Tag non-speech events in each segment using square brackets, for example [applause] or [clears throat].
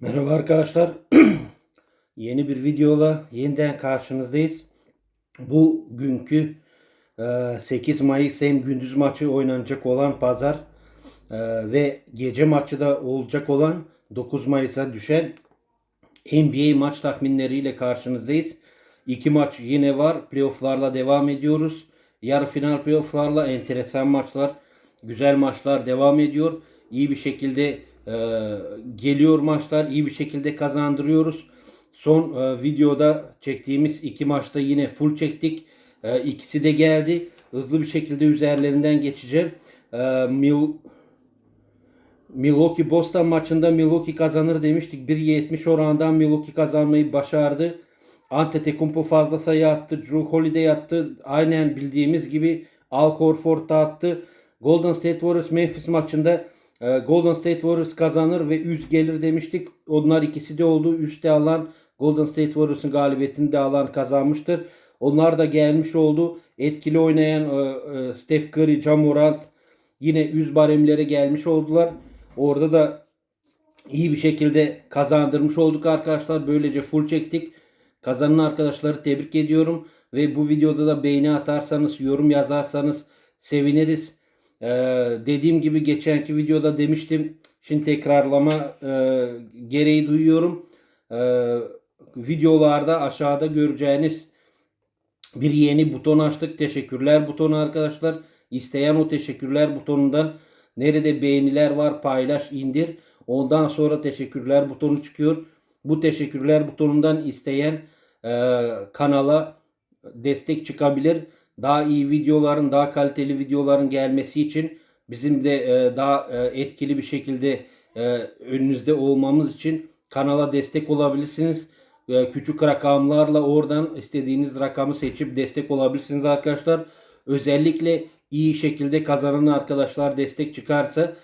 Merhaba arkadaşlar. [clears throat] Yeni bir videola yeniden karşınızdayız. Bugünkü e, 8 Mayıs hem gündüz maçı oynanacak olan pazar e, ve gece maçı da olacak olan 9 Mayıs'a düşen NBA maç tahminleriyle karşınızdayız. İki maç yine var. Playoff'larla devam ediyoruz. Yarı final playoff'larla enteresan maçlar, güzel maçlar devam ediyor. İyi bir şekilde e, geliyor maçlar. iyi bir şekilde kazandırıyoruz. Son e, videoda çektiğimiz iki maçta yine full çektik. E, ikisi de geldi. Hızlı bir şekilde üzerlerinden geçeceğim. E, Mil Milwaukee Boston maçında Milwaukee kazanır demiştik. 1.70 oranından Milwaukee kazanmayı başardı. Antetokounmpo fazla sayı attı. Drew Holiday attı. Aynen bildiğimiz gibi Al Horford da attı. Golden State Warriors Memphis maçında Golden State Warriors kazanır ve üst gelir demiştik. Onlar ikisi de oldu. Üste alan Golden State Warriors'ın galibiyetini de alan kazanmıştır. Onlar da gelmiş oldu. Etkili oynayan e, e, Steph Curry, Ja Morant yine üst baremlere gelmiş oldular. Orada da iyi bir şekilde kazandırmış olduk arkadaşlar. Böylece full çektik. Kazanan arkadaşları tebrik ediyorum. Ve bu videoda da beğeni atarsanız, yorum yazarsanız seviniriz. Ee, dediğim gibi geçenki videoda demiştim. Şimdi tekrarlama e, gereği duyuyorum. Ee, videolarda aşağıda göreceğiniz bir yeni buton açtık. Teşekkürler butonu arkadaşlar. İsteyen o teşekkürler butonundan nerede beğeniler var paylaş indir. Ondan sonra teşekkürler butonu çıkıyor. Bu teşekkürler butonundan isteyen e, kanala destek çıkabilir. Daha iyi videoların, daha kaliteli videoların gelmesi için bizim de e, daha e, etkili bir şekilde e, önünüzde olmamız için kanala destek olabilirsiniz. Küçük rakamlarla oradan istediğiniz rakamı seçip destek olabilirsiniz arkadaşlar. Özellikle iyi şekilde kazanan arkadaşlar destek çıkarsa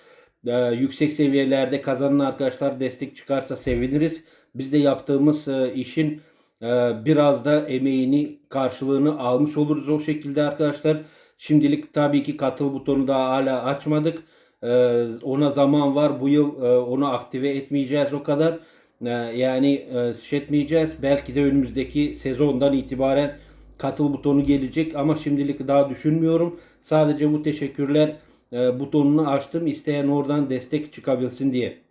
yüksek seviyelerde kazanan arkadaşlar destek çıkarsa seviniriz. Biz de yaptığımız işin biraz da emeğini karşılığını almış oluruz o şekilde arkadaşlar. Şimdilik tabii ki katıl butonu daha hala açmadık. E, ona zaman var. Bu yıl e, onu aktive etmeyeceğiz o kadar. E, yani e, etmeyeceğiz. Belki de önümüzdeki sezondan itibaren katıl butonu gelecek ama şimdilik daha düşünmüyorum. Sadece bu teşekkürler e, butonunu açtım. İsteyen oradan destek çıkabilsin diye.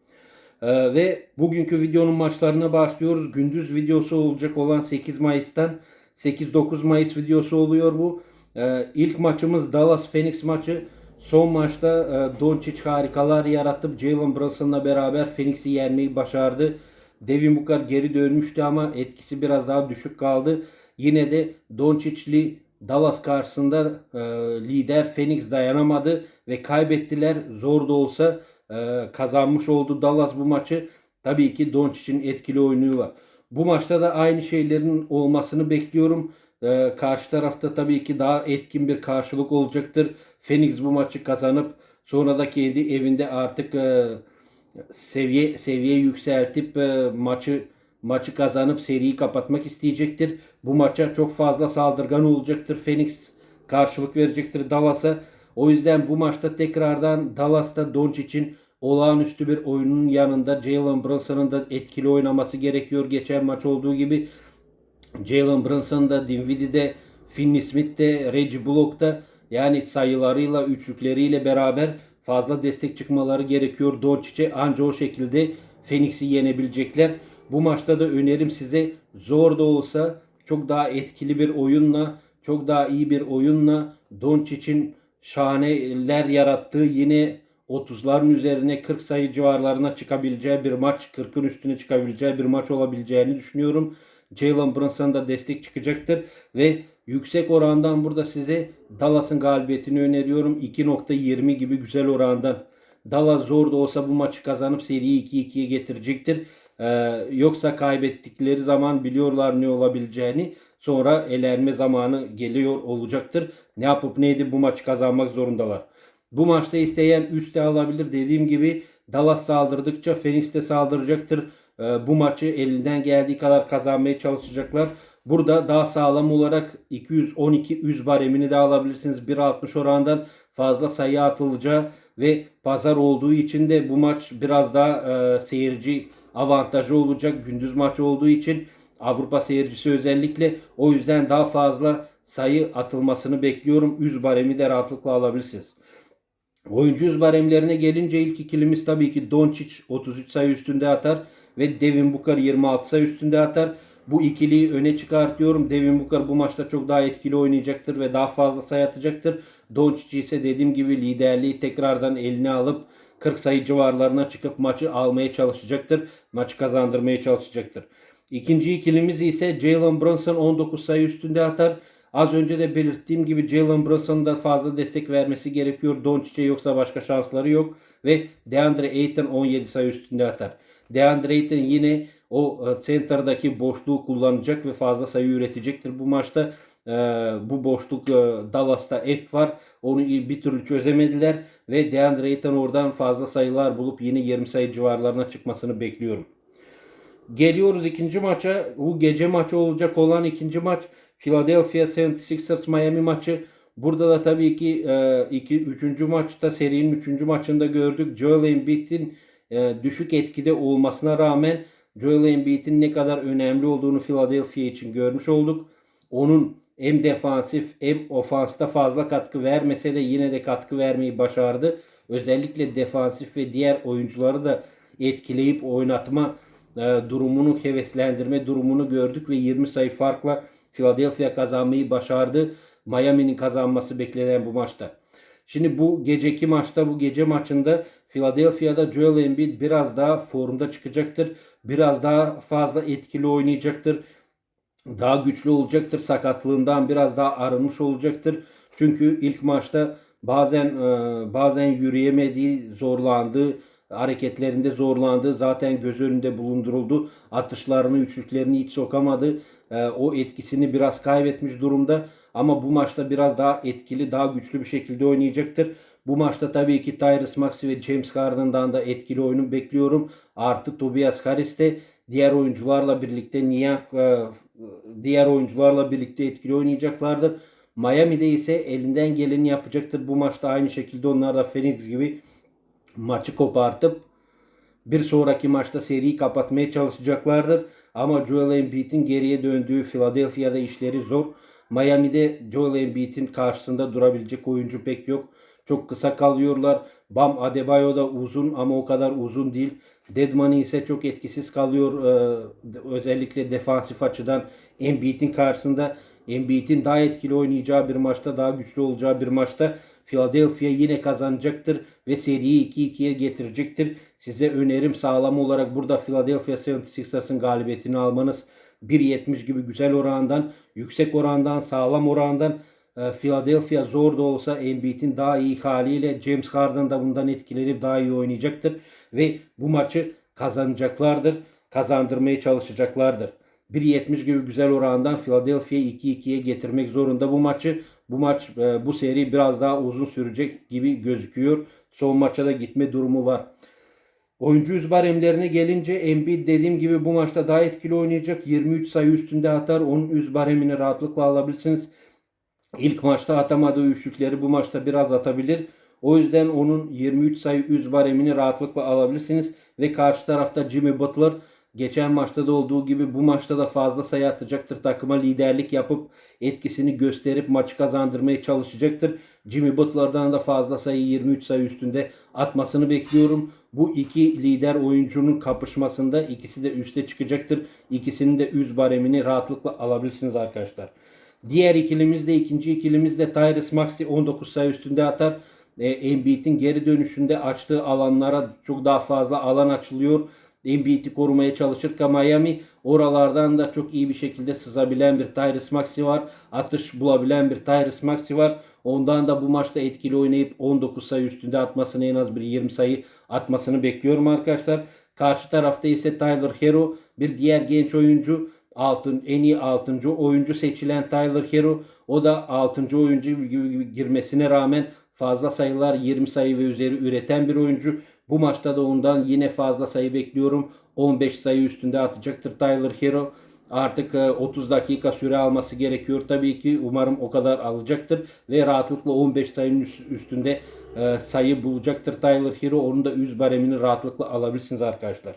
E, ve bugünkü videonun maçlarına başlıyoruz. Gündüz videosu olacak olan 8 Mayıs'tan 8-9 Mayıs videosu oluyor bu. E, ilk maçımız Dallas Phoenix maçı. Son maçta e, Doncic harikalar yarattı. Jalen Brunson'la beraber Phoenix'i yenmeyi başardı. Devin Booker geri dönmüştü ama etkisi biraz daha düşük kaldı. Yine de Doncic'li Dallas karşısında e, lider Phoenix dayanamadı ve kaybettiler. Zor da olsa e, kazanmış oldu Dallas bu maçı. Tabii ki Doncic'in etkili oyunuyla. Bu maçta da aynı şeylerin olmasını bekliyorum. E, karşı tarafta tabii ki daha etkin bir karşılık olacaktır. Phoenix bu maçı kazanıp sonra da kendi evinde artık e, seviye seviye yükseltip e, maçı maçı kazanıp seriyi kapatmak isteyecektir. Bu maça çok fazla saldırgan olacaktır. Phoenix karşılık verecektir Dallas'a. O yüzden bu maçta tekrardan Dallas'ta Doncic'in olağanüstü bir oyunun yanında Jalen Brunson'ın da etkili oynaması gerekiyor. Geçen maç olduğu gibi Jalen Brunson da Dinwiddie'de Finney Smith de Reggie Bullock da yani sayılarıyla üçlükleriyle beraber fazla destek çıkmaları gerekiyor Doncic'e. Anca o şekilde Phoenix'i yenebilecekler. Bu maçta da önerim size zor da olsa çok daha etkili bir oyunla, çok daha iyi bir oyunla Doncic'in şahaneler yarattığı yine 30'ların üzerine 40 sayı civarlarına çıkabileceği bir maç, 40'ın üstüne çıkabileceği bir maç olabileceğini düşünüyorum. Jalen Brunson da destek çıkacaktır ve yüksek orandan burada size Dallas'ın galibiyetini öneriyorum. 2.20 gibi güzel orandan. Dallas zor da olsa bu maçı kazanıp seriyi 2-2'ye getirecektir. Ee, yoksa kaybettikleri zaman biliyorlar ne olabileceğini. Sonra elenme zamanı geliyor olacaktır. Ne yapıp neydi bu maçı kazanmak zorundalar. Bu maçta isteyen üste alabilir. Dediğim gibi Dallas saldırdıkça Phoenix de saldıracaktır. Ee, bu maçı elinden geldiği kadar kazanmaya çalışacaklar. Burada daha sağlam olarak 212 100 baremini de alabilirsiniz. 1.60 orandan fazla sayı atılacağı ve pazar olduğu için de bu maç biraz daha e, seyirci avantajı olacak. Gündüz maçı olduğu için Avrupa seyircisi özellikle o yüzden daha fazla sayı atılmasını bekliyorum. Üz baremi de rahatlıkla alabilirsiniz. Oyuncu yüz baremlerine gelince ilk ikilimiz tabii ki Doncic 33 sayı üstünde atar ve Devin Booker 26 sayı üstünde atar. Bu ikiliyi öne çıkartıyorum. Devin Booker bu maçta çok daha etkili oynayacaktır ve daha fazla sayı atacaktır. Doncic ise dediğim gibi liderliği tekrardan eline alıp 40 sayı civarlarına çıkıp maçı almaya çalışacaktır. Maçı kazandırmaya çalışacaktır. İkinci ikilimiz ise Jalen Brunson 19 sayı üstünde atar. Az önce de belirttiğim gibi Jalen Brunson'un da fazla destek vermesi gerekiyor. Doncic'e yoksa başka şansları yok. Ve DeAndre Ayton 17 sayı üstünde atar. DeAndre Ayton yine o e, center'daki boşluğu kullanacak ve fazla sayı üretecektir bu maçta. E, bu boşluk e, Dallas'ta hep var. Onu bir türlü çözemediler ve DeAndre Ayton oradan fazla sayılar bulup yine 20 sayı civarlarına çıkmasını bekliyorum. Geliyoruz ikinci maça. Bu gece maçı olacak olan ikinci maç Philadelphia 76ers Miami maçı. Burada da tabii ki e, iki, üçüncü maçta serinin üçüncü maçında gördük. Joel Embiid'in e, düşük etkide olmasına rağmen Joel Embiid'in ne kadar önemli olduğunu Philadelphia için görmüş olduk. Onun hem defansif hem ofansta fazla katkı vermese de yine de katkı vermeyi başardı. Özellikle defansif ve diğer oyuncuları da etkileyip oynatma e, durumunu heveslendirme durumunu gördük ve 20 sayı farkla Philadelphia kazanmayı başardı. Miami'nin kazanması beklenen bu maçta. Şimdi bu geceki maçta bu gece maçında Philadelphia'da Joel Embiid biraz daha formda çıkacaktır. Biraz daha fazla etkili oynayacaktır. Daha güçlü olacaktır. Sakatlığından biraz daha arınmış olacaktır. Çünkü ilk maçta bazen e, bazen yürüyemediği, zorlandığı, hareketlerinde zorlandı. Zaten göz önünde bulunduruldu. Atışlarını, üçlüklerini hiç sokamadı. E, o etkisini biraz kaybetmiş durumda. Ama bu maçta biraz daha etkili, daha güçlü bir şekilde oynayacaktır. Bu maçta tabii ki Tyrese Maxey ve James Harden'dan da etkili oyunu bekliyorum. Artı Tobias Harris de diğer oyuncularla birlikte niye diğer oyuncularla birlikte etkili oynayacaklardır. Miami'de ise elinden geleni yapacaktır. Bu maçta aynı şekilde onlar da Phoenix gibi maçı kopartıp bir sonraki maçta seriyi kapatmaya çalışacaklardır. Ama Joel Embiid'in geriye döndüğü Philadelphia'da işleri zor. Miami'de Joel Embiid'in karşısında durabilecek oyuncu pek yok. Çok kısa kalıyorlar. Bam Adebayo da uzun ama o kadar uzun değil. Deadman ise çok etkisiz kalıyor. Ee, özellikle defansif açıdan Embiid'in karşısında. Embiid'in daha etkili oynayacağı bir maçta, daha güçlü olacağı bir maçta Philadelphia yine kazanacaktır ve seriyi 2-2'ye getirecektir. Size önerim sağlam olarak burada Philadelphia 76ers'ın galibiyetini almanız. 1.70 gibi güzel orandan, yüksek orandan, sağlam orandan e, Philadelphia zor da olsa Embiid'in daha iyi haliyle James Harden da bundan etkilenip daha iyi oynayacaktır ve bu maçı kazanacaklardır. Kazandırmaya çalışacaklardır. 1.70 gibi güzel orandan Philadelphia 2-2'ye getirmek zorunda bu maçı. Bu maç e, bu seri biraz daha uzun sürecek gibi gözüküyor. Son maça da gitme durumu var. Oyuncu yüz baremlerine gelince Embiid dediğim gibi bu maçta daha etkili oynayacak. 23 sayı üstünde atar. Onun yüz baremini rahatlıkla alabilirsiniz. İlk maçta atamadığı üçlükleri bu maçta biraz atabilir. O yüzden onun 23 sayı yüz baremini rahatlıkla alabilirsiniz. Ve karşı tarafta Jimmy Butler geçen maçta da olduğu gibi bu maçta da fazla sayı atacaktır. Takıma liderlik yapıp etkisini gösterip maçı kazandırmaya çalışacaktır. Jimmy Butler'dan da fazla sayı 23 sayı üstünde atmasını bekliyorum. Bu iki lider oyuncunun kapışmasında ikisi de üste çıkacaktır. İkisinin de üz baremini rahatlıkla alabilirsiniz arkadaşlar. Diğer ikilimiz de ikinci ikilimiz de Tyrese Maxey 19 sayı üstünde atar. E, Embiid'in geri dönüşünde açtığı alanlara çok daha fazla alan açılıyor. Embiid'i korumaya çalışırken Miami oralardan da çok iyi bir şekilde sızabilen bir Tyrese Maxey var. Atış bulabilen bir Tyrese Maxey var. Ondan da bu maçta etkili oynayıp 19 sayı üstünde atmasını en az bir 20 sayı atmasını bekliyorum arkadaşlar. Karşı tarafta ise Tyler Hero bir diğer genç oyuncu. Altın, en iyi 6. oyuncu seçilen Tyler Hero. O da 6. oyuncu gibi girmesine rağmen fazla sayılar 20 sayı ve üzeri üreten bir oyuncu. Bu maçta da ondan yine fazla sayı bekliyorum. 15 sayı üstünde atacaktır Tyler Hero. Artık 30 dakika süre alması gerekiyor tabii ki. Umarım o kadar alacaktır. Ve rahatlıkla 15 sayının üstünde sayı bulacaktır Tyler Hero. Onun da yüz baremini rahatlıkla alabilirsiniz arkadaşlar.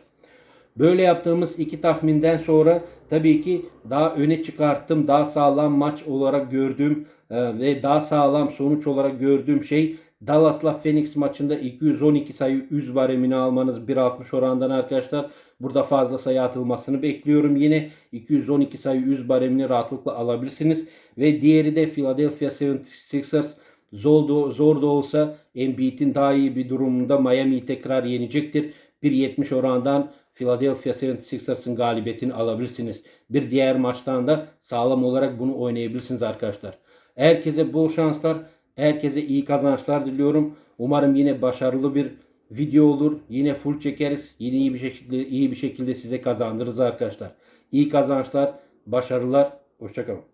Böyle yaptığımız iki tahminden sonra tabii ki daha öne çıkarttım. Daha sağlam maç olarak gördüğüm e, ve daha sağlam sonuç olarak gördüğüm şey Dallas'la Phoenix maçında 212 sayı 100 baremini almanız 1.60 orandan arkadaşlar. Burada fazla sayı atılmasını bekliyorum. Yine 212 sayı 100 baremini rahatlıkla alabilirsiniz. Ve diğeri de Philadelphia 76ers zor da, zor da olsa Embiid'in daha iyi bir durumunda Miami'yi tekrar yenecektir. 1.70 orandan Philadelphia 76ers'ın galibiyetini alabilirsiniz. Bir diğer maçtan da sağlam olarak bunu oynayabilirsiniz arkadaşlar. Herkese bol şanslar. Herkese iyi kazançlar diliyorum. Umarım yine başarılı bir video olur. Yine full çekeriz. Yine iyi bir şekilde iyi bir şekilde size kazandırırız arkadaşlar. İyi kazançlar, başarılar. Hoşçakalın.